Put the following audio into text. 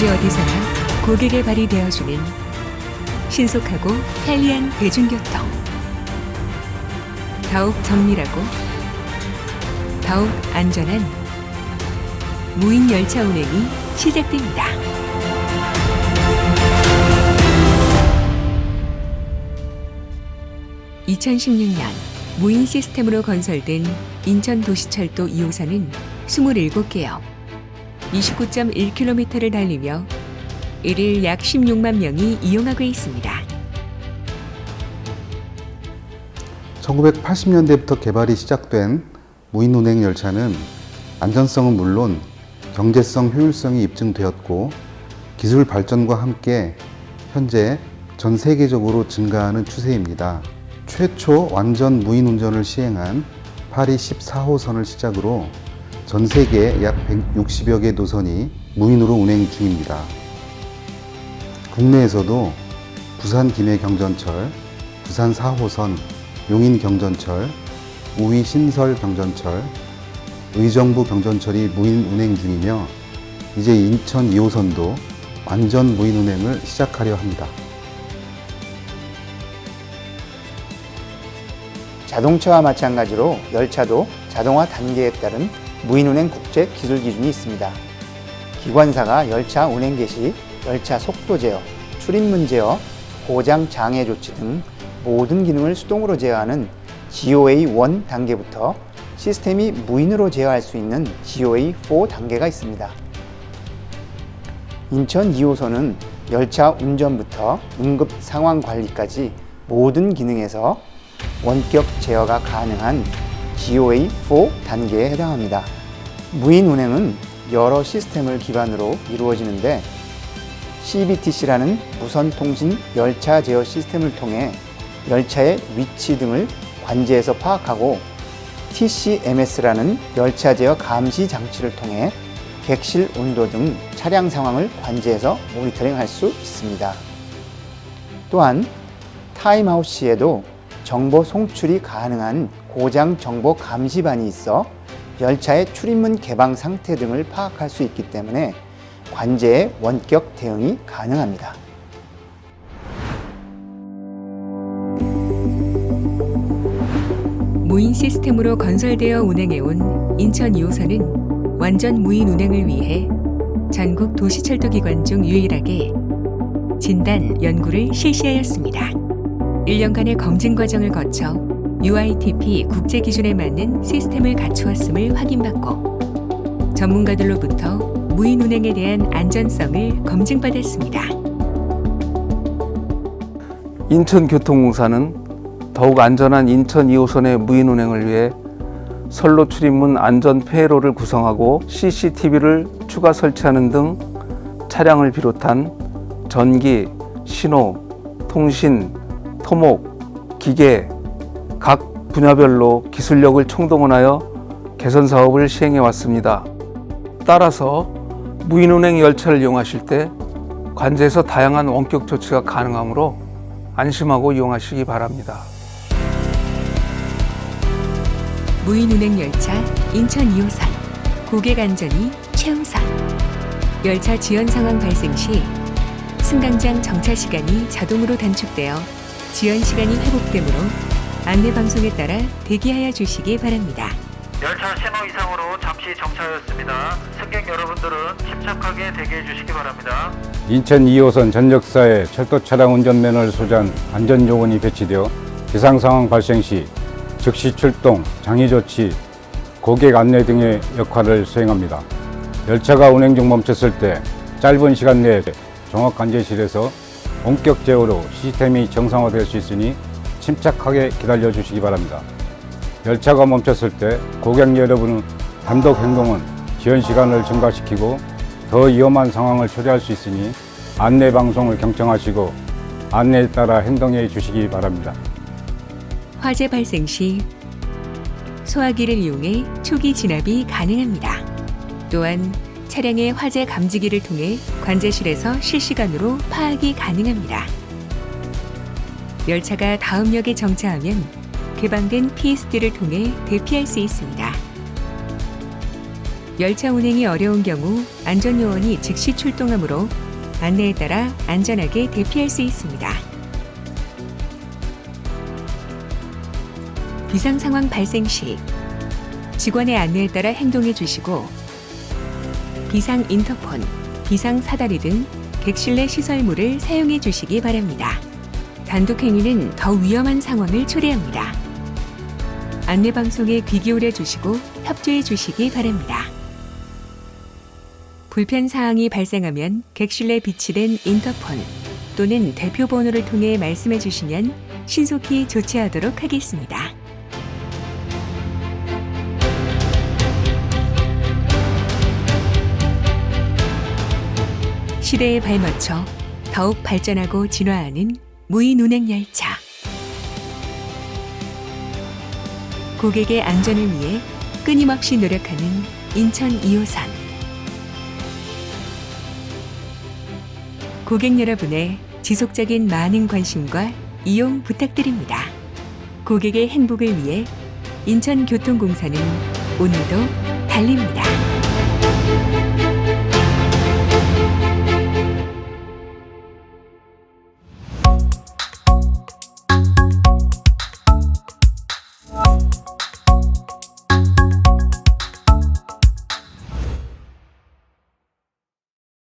언제 어디서나 고객의 발이 되어주는 신속하고 편리한 대중교통. 더욱 정밀하고 더욱 안전한 무인 열차 운행이 시작됩니다. (2016년) 무인 시스템으로 건설된 인천도시철도 2호선은 27개역 29.1km를 달리며 일일 약 16만 명이 이용하고 있습니다. 1980년대부터 개발이 시작된 무인 운행 열차는 안전성은 물론 경제성, 효율성이 입증되었고 기술 발전과 함께 현재 전 세계적으로 증가하는 추세입니다. 최초 완전 무인 운전을 시행한 파리 14호선을 시작으로 전 세계 약 160여 개 노선이 무인으로 운행 중입니다. 국내에서도 부산 김해 경전철, 부산 4호선, 용인 경전철, 우위 신설 경전철, 의정부 경전철이 무인 운행 중이며 이제 인천 2호선도 완전 무인 운행을 시작하려 합니다. 자동차와 마찬가지로 열차도 자동화 단계에 따른 무인운행 국제 기술 기준이 있습니다. 기관사가 열차 운행 개시, 열차 속도 제어, 출입문 제어, 고장 장애 조치 등 모든 기능을 수동으로 제어하는 GOA1 단계부터 시스템이 무인으로 제어할 수 있는 GOA4 단계가 있습니다. 인천 2호선은 열차 운전부터 응급 상황 관리까지 모든 기능에서 원격 제어가 가능한 GOA4 단계에 해당합니다. 무인 운행은 여러 시스템을 기반으로 이루어지는데 CBTC라는 무선 통신 열차 제어 시스템을 통해 열차의 위치 등을 관제에서 파악하고 TCMS라는 열차 제어 감시 장치를 통해 객실 온도 등 차량 상황을 관제해서 모니터링 할 수 있습니다. 또한 타임아웃 시에도 정보 송출이 가능한 고장 정보 감시반이 있어 열차의 출입문 개방 상태 등을 파악할 수 있기 때문에 관제의 원격 대응이 가능합니다. 무인 시스템으로 건설되어 운행해온 인천 2호선은 완전 무인 운행을 위해 전국 도시철도 기관 중 유일하게 진단 연구를 실시하였습니다. 1년간의 검증 과정을 거쳐 UITP 국제 기준에 맞는 시스템을 갖추었음을 확인받고 전문가들로부터 무인 운행에 대한 안전성을 검증받았습니다. 인천교통공사는 더욱 안전한 인천 2호선의 무인 운행을 위해 선로 출입문 안전 폐로를 구성하고 CCTV를 추가 설치하는 등 차량을 비롯한 전기, 신호, 통신, 토목, 기계 각 분야별로 기술력을 총동원하여 개선 사업을 시행해 왔습니다. 따라서 무인 운행 열차를 이용하실 때 관제에서 다양한 원격 조치가 가능하므로 안심하고 이용하시기 바랍니다. 무인 운행 열차 인천 2호선 고객 안전이 최우선 열차 지연 상황 발생 시 승강장 정차 시간이 자동으로 단축되어 지연 시간이 회복되므로 안내 방송에 따라 대기하여 주시기 바랍니다. 열차 신호 이상으로 잠시 정차하였습니다. 승객 여러분들은 침착하게 대기해 주시기 바랍니다. 인천 2호선 전역사에 철도 차량 운전 면허를 소지한 안전 요원이 배치되어 비상 상황 발생 시 즉시 출동, 장애 조치, 고객 안내 등의 역할을 수행합니다. 열차가 운행 중 멈췄을 때 짧은 시간 내에 종합 관제실에서 원격 제어로 시스템이 정상화될 수 있으니 침착하게 기다려 주시기 바랍니다. 열차가 멈췄을 때 고객 여러분은 단독 행동은 지연 시간을 증가시키고 더 위험한 상황을 초래할 수 있으니 안내 방송을 경청하시고 안내에 따라 행동해 주시기 바랍니다. 화재 발생 시 소화기를 이용해 초기 진압이 가능합니다. 또한 차량의 화재 감지기를 통해 관제실에서 실시간으로 파악이 가능합니다. 열차가 다음 역에 정차하면 개방된 PSD를 통해 대피할 수 있습니다. 열차 운행이 어려운 경우 안전요원이 즉시 출동하므로 안내에 따라 안전하게 대피할 수 있습니다. 비상 상황 발생 시 직원의 안내에 따라 행동해 주시고 비상 인터폰, 비상 사다리 등 객실 내 시설물을 사용해 주시기 바랍니다. 단독 행위는 더 위험한 상황을 초래합니다. 안내 방송에 귀 기울여 주시고 협조해 주시기 바랍니다. 불편 사항이 발생하면 객실 내 비치된 인터폰 또는 대표 번호를 통해 말씀해 주시면 신속히 조치하도록 하겠습니다. 시대에 발맞춰 더욱 발전하고 진화하는 무인 운행 열차. 고객의 안전을 위해 끊임없이 노력하는 인천 2호선. 고객 여러분의 지속적인 많은 관심과 이용 부탁드립니다. 고객의 행복을 위해 인천교통공사는 오늘도 달립니다.